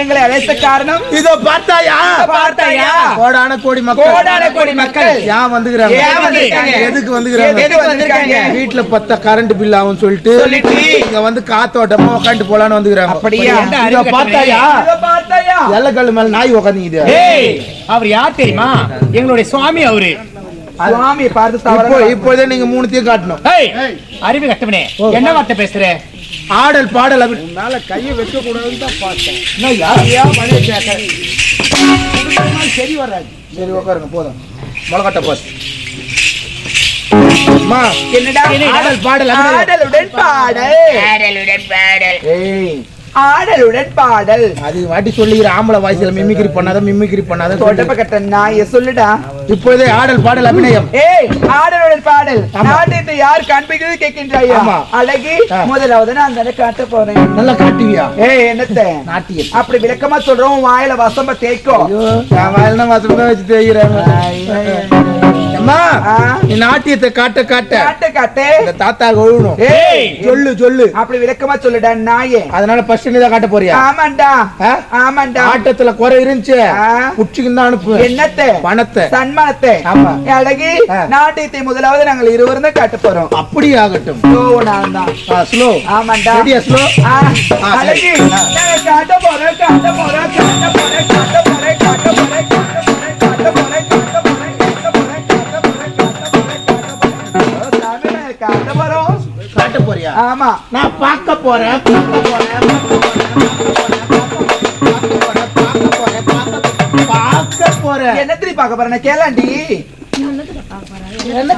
எங்களை அழைத்த காரணம்? இதோ பார்த்தாயா? பார்த்தாயா? கோடான கோடி மக்கள். கோடான கோடி மக்கள். ஏன் வந்துக்கிறாங்க? ஏன் வந்திருக்காங்க? எதுக்கு வந்துக்கிறாங்க? எதுக்கு வந்திருக்காங்க? வீட்டுல பத்த கரண்ட் பில் ஆகும் சொல்லிட்டு சொல்லிட்டு. இங்க வந்து காத்தோட்டமா உட்காந்து போலான்னு வந்துக்கிறாங்க. அப்படியா? இதோ பார்த்தாயா? எல்லக்கல்லு மேல நாய் உட்காந்துக்குது அவர் யார் தெரியுமா? எங்களுடைய சுவாமி அவரு. சுவாமி பார்த்து இப்போ இப்போதே நீங்க மூணுத்தையும் காட்டணும். அறிவு கட்டவனே என்ன வார்த்தை பேசுற? ஆடல் பாடல் மேல கையை வைக்க கூடாதுன்னு தான் பார்த்தேன். இன்னும் யாரையா மழை கேட்க. சரி வராது. சரி உட்காருங்க போதும். முளகட்ட பாஸ். அம்மா என்னடா? ஆடல் பாடல். ஆடலுடன் பாடல் பாடல். ஏய். ஆடலுடன் பாடல். அது வாட்டி சொல்லிக்கிற ஆம்பளை வாய்ஸ்ல மிமிக்ரி பண்ணாத மிமிக்ரி பண்ணாத தொடப்ப கட்ட நாய சொல்லுடா. இப்போதே ஆடல் பாடல் அபிநயம். ஏய் ஆடலுடன் பாடல். நாட்டியத்தை யார் காண்பிக்கிறது கேட்கின்றாயா? ஆமா. அழகி. முதலாவது நான் தானே காட்ட போறேன். நல்லா காட்டுவியா? ஏய் என்னத்த? நாட்டியம் அப்படி விளக்கமா சொல்றோம் வாயில வசம்ப தேய்க்கோ ஐயோ நான் வாயில வசம் தான் வச்சு தேய்கிறாங்க அம்மா. நீ நாட்டியத்தை காட்ட காட்ட காட்டு காட்டு. இந்த தாத்தா ஒழுகணும். ஏய். சொல்லு சொல்லு. அப்படி விளக்கமா சொல்லுடா நாயே. அதனால ஃபர்ஸ்ட் நீ தான் காட்ட போறியா? ஆமாண்டா? ஆமாண்டா. ஆட்டத்துல குறை இருந்துச்சு. உச்சிக்கு தான் அனுப்பு என்னத்த? பணத்தை. சன்மானத்தை. ஆமா. அழகி. நாட்டியத்தை முதலாவது நாங்கள் இருவரும் தான் காட்ட போறோம். அப்படி ஆகட்டும் ஓ நான் தான். ஸ்லோ. ஆமாண்டா. ரெடியா ஸ்லோ? அழகி காட்ட போறோம் காட்ட போறோம். காட்ட போறோம் காட்ட போறியா ஆமா. நான் பார்க்க போறேன் பார்க்க போறேன் பார்க்க போறேன், பார்க்க போறேன், பார்க்க போறேன் என்ன பார்க்க போறேன். கேளாண்டி. என்ன